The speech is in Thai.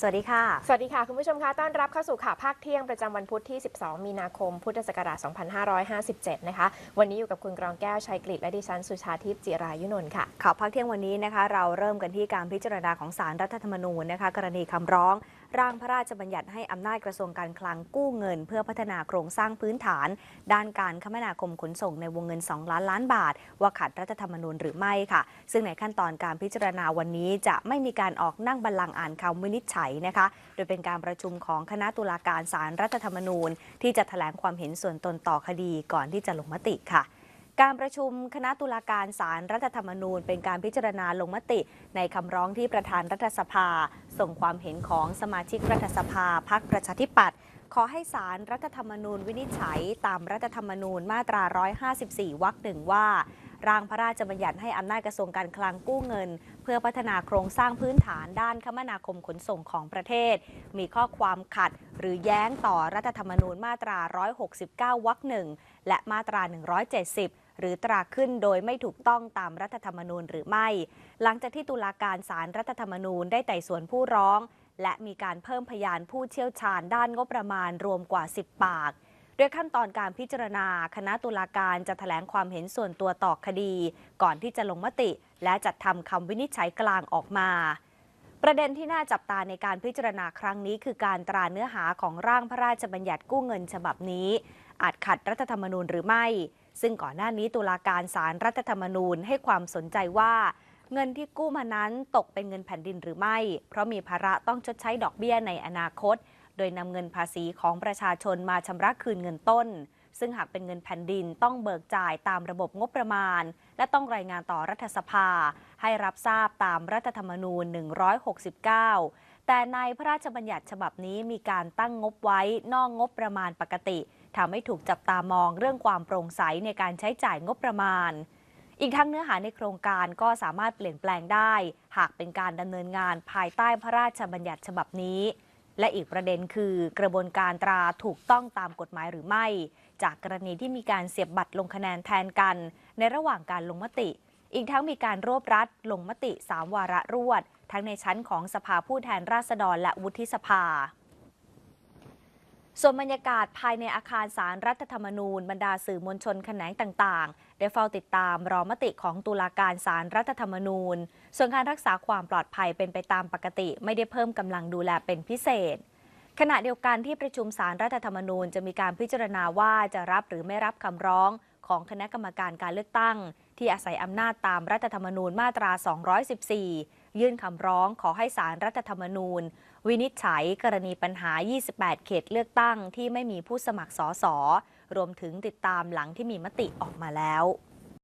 สวัสดีค่ะ สวัสดีค่ะ คุณผู้ชมคะต้อนรับเข้าสู่ข่าวภาคเที่ยงประจำวันพุธที่ 12 มีนาคม พุทธศักราช 2557 นะคะ วันนี้อยู่กับคุณกรองแก้วชัยกฤษและดิฉันสุชาทิพย์จิรายุนนท์ค่ะ ข่าวพักเที่ยงวันนี้นะคะ เราเริ่มกันที่การพิจารณาของสารรัฐธรรมนูญนะคะ กรณีคำร้องร่างพระราชบัญญัติให้อำนาจกระทรวงการคลังกู้เงิน เพื่อพัฒนาโครงสร้างพื้นฐาน ด้านการคมนาคมขนส่งในวงเงิน 2 ล้านล้านบาท ว่าขัดรัฐธรรมนูญหรือไม่ค่ะ ซึ่งในขั้นตอนการพิจารณาวันนี้จะไม่มีการออกนั่งบัลลังก์อ่านคำวินิจฉัยนะคะ โดยเป็นการประชุมของคณะตุลาการสารรัฐธรรมนูญ ที่จะแถลงความเห็นส่วนตนต่อคดีก่อนที่จะลงมติค่ะ การประชุมคณะตุลาการสารรัฐธรรมนูญ เป็นการพิจารณาลงมติ ในคำร้องที่ประธานรัฐสภา ส่งความเห็นของสมาชิกรัฐสภาพักประชาธิปัตย์ขอให้สารรัฐธรรมนูญวินิจฉัย ตามรัฐธรรมนูญมาตรา 154 วรรคหนึ่งว่า ร่างพระราชบัญญัติให้อำนาจกระทรวงการคลังกู้เงิน เพื่อพัฒนาโครงสร้างพื้นฐานด้านคมนาคมขนส่งของประเทศ มีข้อความขัดหรือแย้งต่อรัฐธรรมนูญมาตรา 169 วรรคหนึ่งและมาตรา 170 หรือตราขึ้นโดยไม่ถูกต้องตามรัฐธรรมนูญหรือไม่ หลังจากที่ตุลาการศาลรรัฐธรรมนูญได้ไต่สวนผู้ร้อง และมีการเพิ่มพยานผู้เชี่ยวชาญด้านงบประมาณรวมกว่า 10 ปากโดยขั้นตอนการพิจารณา คณะตุลาการจะแถลงความเห็นส่วนตัวต่อคดี ก่อนที่จะลงมติ และจัดทำคำวินิจฉัยกลางออกมา ประเด็นที่น่าจับตาในการพิจารณาครั้งนี้ คือการตราเนื้อหาของร่างพระราชบัญญัติกู้เงินฉบับนี้ อาจขัดรัฐธรรมนูญหรือไม่ ซึ่งก่อนหน้านี้ตุลาการศาลรรัฐธรรมนูญให้ความสนใจว่า เงินที่กู้มานั้นตกเป็นเงินแผ่นดินหรือไม่ เพราะมีภาระต้องชดใช้ดอกเบี้ยในอนาคต โดยนำเงินภาษีของประชาชนมาชำระคืนเงินต้น ซึ่งหากเป็นเงินแผ่นดินต้องเบิกจ่ายตามระบบงบประมาณ และต้องรายงานต่อรัฐสภา ให้รับทราบตามรัฐธรรมนูญ 169 แต่ในพระราชบัญญัติฉบับนี้มีการตั้งงบไว้นอกงบประมาณปกติทำให้ถูกจับตามองเรื่องความโปร่งใสในการใช้จ่ายงบประมาณ อีกทั้งเนื้อหาในโครงการก็สามารถเปลี่ยนแปลงได้ หากเป็นการดำเนินงานภายใต้พระราชบัญญัติฉบับนี้ และอีกประเด็นคือกระบวนการตราถูกต้องตามกฎหมายหรือไม่ จากกรณีที่มีการเสียบบัตรลงคะแนนแทนกัน ในระหว่างการลงมติ อีกทั้งมีการรวบรัดลงมติ 3 วาระรวด ทั้งในชั้นของสภาผู้แทนราษฎรและวุฒิสภา ส่วนบรรยากาศภายในอาคารสารรัฐธรรมนูญบรรดาสื่อมวลชนแขนงต่างๆ ได้เฝ้าติดตามรอมติของตุลาการสารรัฐธรรมนูญ ส่วนการรักษาความปลอดภัยเป็นไปตามปกติ ไม่ได้เพิ่มกำลังดูแลเป็นพิเศษ ขณะเดียวกันที่ประชุมสารรัฐธรรมนูญจะมีการพิจารณาว่าจะรับหรือไม่รับคำร้องของคณะกรรมการการเลือกตั้ง ที่อาศัยอำนาจตามรัฐธรรมนูญมาตรา 214 ยื่นคำร้องขอให้สารรัฐธรรมนูญ วินิจฉัยกรณีปัญหา 28 เขตเลือกตั้งที่ไม่มีผู้สมัครสอสอรวมถึงติดตามหลังที่มีมติออกมาแล้ว